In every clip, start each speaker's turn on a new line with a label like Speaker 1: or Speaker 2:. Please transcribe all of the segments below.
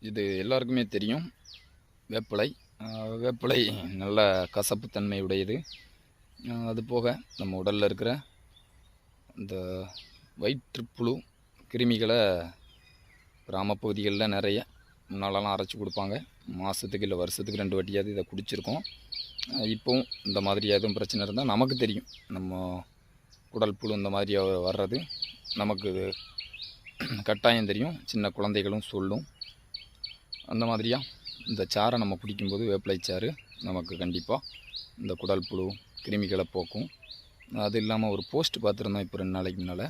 Speaker 1: இது எல்லாருக்குமே தெரியும். வேப்பிலை. வேப்பிலை நல்ல கசப்பு தன்மை உடையது. அது போக நம்ம உடலில் இருக்கிற இந்த வயிற்றுப்புழு கிருமிகளை கிராமப்பகுதிகளில் நிறைய முன்னாலெல்லாம் அரைச்சி கொடுப்பாங்க. மாதத்துக்கு இல்லை வருஷத்துக்கு ரெண்டு வாட்டியாவது இதை குடிச்சிருக்கோம். இப்போவும் இந்த மாதிரி எதுவும் பிரச்சனை இருந்தால் நமக்கு தெரியும். நம்ம குடல் புழு இந்த மாதிரி வர்றது நமக்கு கட்டாயம் தெரியும். சின்ன குழந்தைகளும் சொல்லும். அந்த மாதிரியா? இந்த சாறை நம்ம பிடிக்கும்போது வேப்பிலை சாறு நமக்கு கண்டிப்பாக இந்த குடல் புழு கிருமிகளை போக்கும். அது இல்லாமல் ஒரு போஸ்ட் பார்த்துருந்தோம் இப்போ ரெண்டு நாளைக்கு முன்னால்.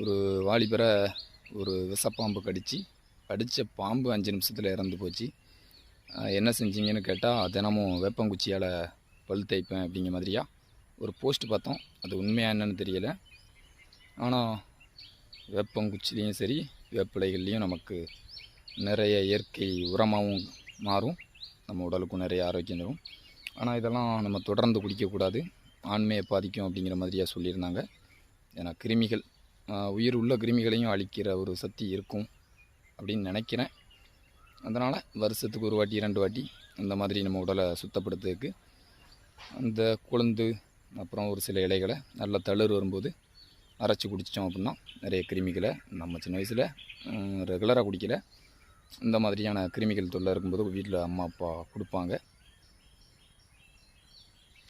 Speaker 1: ஒரு வாலிபரை ஒரு விஷப்பாம்பு கடித்து கடித்த பாம்பு அஞ்சு நிமிஷத்தில் இறந்து போச்சு. என்ன செஞ்சீங்கன்னு கேட்டால் தினமும் வேப்பங்குச்சியால் பல் தேய்ப்பேன் அப்படிங்கிற மாதிரியா? ஒரு போஸ்ட் பார்த்தோம். அது உண்மையாக என்னன்னு தெரியலை. ஆனால் வேப்பங்குச்சிலையும் சரி வேப்பிலைகள்லேயும் நமக்கு நிறைய இயற்கை உரமாகவும் மாறும். நம்ம உடலுக்கும் நிறைய ஆரோக்கியம் தரும். ஆனால் இதெல்லாம் நம்ம தொடர்ந்து குடிக்கக்கூடாது. ஆண்மையை பாதிக்கும் அப்படிங்கிற மாதிரியாக சொல்லியிருந்தாங்க. ஏன்னா கிருமிகள் உயிர் உள்ள கிருமிகளையும் அழிக்கிற ஒரு சக்தி இருக்கும் அப்படின்னு நினைக்கிறேன். அதனால் வருஷத்துக்கு ஒரு வாட்டி இரண்டு வாட்டி இந்த மாதிரி நம்ம உடலை சுத்தப்படுத்துறதுக்கு அந்த குழந்து அப்புறம் ஒரு சில இலைகளை நல்லா தளர் வரும்போது அரைச்சி குடிச்சிட்டோம் அப்படின்னா நிறைய கிருமிகளை நம்ம சின்ன வயசில் ரெகுலராக குடிக்கல. இந்த மாதிரியான கிருமிகள் தொல்லை இருக்கும்போது வீட்டில் அம்மா அப்பா கொடுப்பாங்க.